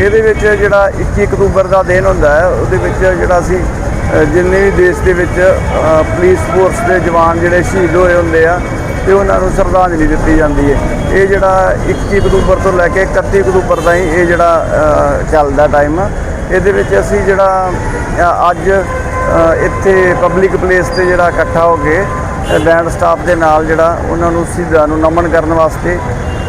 ਇਹਦੇ ਵਿੱਚ ਜਿਹੜਾ 21 ਅਕਤੂਬਰ ਦਾ ਦਿਨ ਹੁੰਦਾ ਹੈ, ਉਹਦੇ ਵਿੱਚ ਜਿਹੜਾ ਅਸੀਂ ਜਿੰਨੇ ਵੀ ਦੇਸ਼ ਦੇ ਵਿੱਚ ਪੁਲਿਸ ਫੋਰਸ ਦੇ ਜਵਾਨ ਜਿਹੜੇ ਸ਼ਹੀਦ ਹੋਏ ਹੁੰਦੇ ਆ, ਤੇ ਉਹਨਾਂ ਨੂੰ ਸ਼ਰਧਾਂਜਲੀ ਦਿੱਤੀ ਜਾਂਦੀ ਹੈ। ਇਹ ਜਿਹੜਾ 21 ਅਕਤੂਬਰ ਤੋਂ ਲੈ ਕੇ 31 ਅਕਤੂਬਰ ਤਾਈਂ ਇਹ ਜਿਹੜਾ ਚੱਲਦਾ ਟਾਈਮ ਇਹਦੇ ਵਿੱਚ ਅਸੀਂ ਜਿਹੜਾ ਅੱਜ ਇੱਥੇ ਪਬਲਿਕ ਪਲੇਸ ਤੇ ਜਿਹੜਾ ਇਕੱਠਾ ਹੋ ਕੇ ਬੈਂਡ ਸਟਾਫ ਦੇ ਨਾਲ ਜਿਹੜਾ ਉਹਨਾਂ ਨੂੰ ਸ਼ਹੀਦਾਂ ਨੂੰ ਨਮਨ ਕਰਨ ਵਾਸਤੇ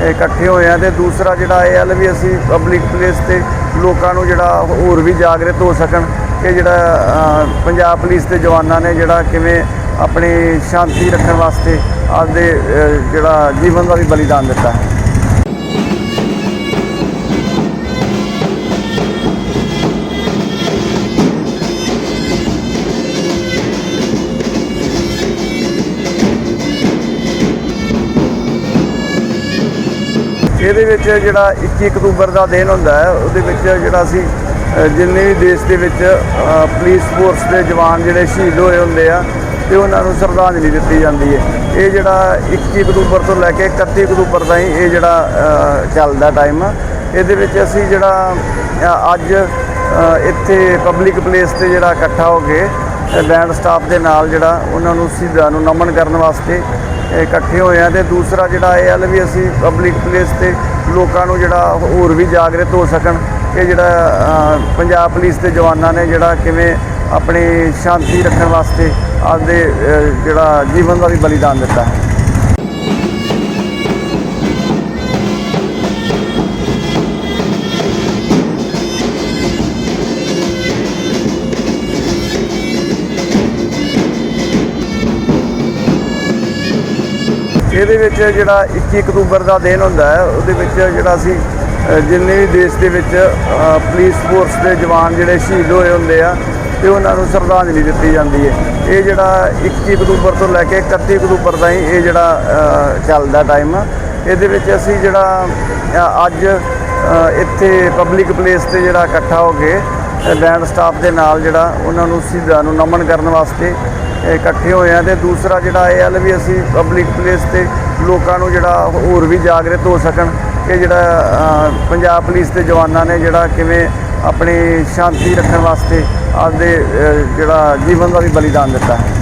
ਇਕੱਠੇ ਹੋਏ ਆ ਤੇ ਦੂਸਰਾ ਜਿਹੜਾ ਇਹ ਹੈ ਵੀ ਅਸੀਂ ਪਬਲਿਕ ਪਲੇਸ ਤੇ ਲੋਕਾਂ ਨੂੰ ਜਿਹੜਾ ਹੋਰ ਵੀ ਜਾਗਰਤ ਹੋ ਸਕਣ ਕਿ ਜਿਹੜਾ ਪੰਜਾਬ ਪੁਲਿਸ ਦੇ ਜਵਾਨਾਂ ਨੇ ਜਿਹੜਾ ਕਿਵੇਂ ਆਪਣੀ ਸ਼ਾਂਤੀ ਰੱਖਣ ਵਾਸਤੇ ਆਪਦੇ ਜਿਹੜਾ ਜੀਵਨ ਦਾ ਵੀ ਬਲੀਦਾਨ ਦਿੱਤਾ ਹੈ। ਇਹਦੇ ਵਿੱਚ ਜਿਹੜਾ 21 ਅਕਤੂਬਰ ਦਾ ਦਿਨ ਹੁੰਦਾ ਹੈ, ਉਹਦੇ ਵਿੱਚ ਜਿਹੜਾ ਅਸੀਂ ਜਿੰਨੇ ਵੀ ਦੇਸ਼ ਦੇ ਵਿੱਚ ਪੁਲਿਸ ਫੋਰਸ ਦੇ ਜਵਾਨ ਜਿਹੜੇ ਸ਼ਹੀਦ ਹੋਏ ਹੁੰਦੇ ਆ, ਤੇ ਉਹਨਾਂ ਨੂੰ ਸ਼ਰਧਾਂਜਲੀ ਦਿੱਤੀ ਜਾਂਦੀ ਹੈ। ਇਹ ਜਿਹੜਾ 21 ਅਕਤੂਬਰ ਤੋਂ ਲੈ ਕੇ 31 ਅਕਤੂਬਰ ਤਾਈਂ ਇਹ ਜਿਹੜਾ ਚੱਲਦਾ ਟਾਈਮ ਇਹਦੇ ਵਿੱਚ ਅਸੀਂ ਜਿਹੜਾ ਅੱਜ ਇੱਥੇ ਪਬਲਿਕ ਪਲੇਸ ਤੇ ਜਿਹੜਾ ਇਕੱਠਾ ਹੋ ਕੇ ਬੈਂਡ ਸਟਾਫ ਦੇ ਨਾਲ ਜਿਹੜਾ ਉਹਨਾਂ ਨੂੰ ਸ਼ਹੀਦਾਂ ਨੂੰ ਨਮਨ ਕਰਨ ਵਾਸਤੇ ਇਕੱਠੇ ਹੋਏ ਆ ਤੇ ਦੂਸਰਾ ਜਿਹੜਾ ਇਹ ਹੈ ਵੀ ਅਸੀਂ ਪਬਲਿਕ ਪਲੇਸ ਤੇ ਲੋਕਾਂ ਨੂੰ ਜਿਹੜਾ ਹੋਰ ਵੀ ਜਾਗਰਤ ਹੋ ਸਕਣ ਕਿ ਜਿਹੜਾ ਪੰਜਾਬ ਪੁਲਿਸ ਦੇ ਜਵਾਨਾਂ ਨੇ ਜਿਹੜਾ ਕਿਵੇਂ ਆਪਣੀ ਸ਼ਾਂਤੀ ਰੱਖਣ ਵਾਸਤੇ ਆਪਦੇ ਜਿਹੜਾ ਜੀਵਨ ਦਾ ਵੀ ਬਲੀਦਾਨ ਦਿੱਤਾ ਹੈ। ਇਹਦੇ ਵਿੱਚ ਜਿਹੜਾ 21 ਅਕਤੂਬਰ ਦਾ ਦਿਨ ਹੁੰਦਾ ਹੈ, ਉਹਦੇ ਵਿੱਚ ਜਿਹੜਾ ਅਸੀਂ ਜਿੰਨੇ ਵੀ ਦੇਸ਼ ਦੇ ਵਿੱਚ ਪੁਲਿਸ ਫੋਰਸ ਦੇ ਜਵਾਨ ਜਿਹੜੇ ਸ਼ਹੀਦ ਹੋਏ ਹੁੰਦੇ ਆ, ਤੇ ਉਹਨਾਂ ਨੂੰ ਸ਼ਰਧਾਂਜਲੀ ਦਿੱਤੀ ਜਾਂਦੀ ਹੈ। ਇਹ ਜਿਹੜਾ 21 ਅਕਤੂਬਰ ਤੋਂ ਲੈ ਕੇ 31 ਅਕਤੂਬਰ ਤਾਈਂ ਇਹ ਜਿਹੜਾ ਚੱਲਦਾ ਟਾਈਮ ਇਹਦੇ ਵਿੱਚ ਅਸੀਂ ਜਿਹੜਾ ਅੱਜ ਇੱਥੇ ਪਬਲਿਕ ਪਲੇਸ ਤੇ ਜਿਹੜਾ ਇਕੱਠਾ ਹੋ ਕੇ ਬੈਂਡ ਸਟਾਫ ਦੇ ਨਾਲ ਜਿਹੜਾ ਉਹਨਾਂ ਨੂੰ ਸ਼ਹੀਦਾਂ ਨੂੰ ਨਮਨ ਕਰਨ ਵਾਸਤੇ ਇਕੱਠੇ ਹੋਏ ਆ ਤੇ ਦੂਸਰਾ ਜਿਹੜਾ ਇਹ ਹੈ ਵੀ ਅਸੀਂ ਪਬਲਿਕ ਪਲੇਸ ਤੇ ਲੋਕਾਂ ਨੂੰ ਜਿਹੜਾ ਹੋਰ ਵੀ ਜਾਗਰਤ ਹੋ ਸਕਣ ਕਿ ਜਿਹੜਾ ਪੰਜਾਬ ਪੁਲਿਸ ਦੇ ਜਵਾਨਾਂ ਨੇ ਜਿਹੜਾ ਕਿਵੇਂ ਆਪਣੀ ਸ਼ਾਂਤੀ ਰੱਖਣ ਵਾਸਤੇ ਆਪਦੇ ਜਿਹੜਾ ਜੀਵਨ ਦਾ ਵੀ ਬਲੀਦਾਨ ਦਿੱਤਾ ਹੈ।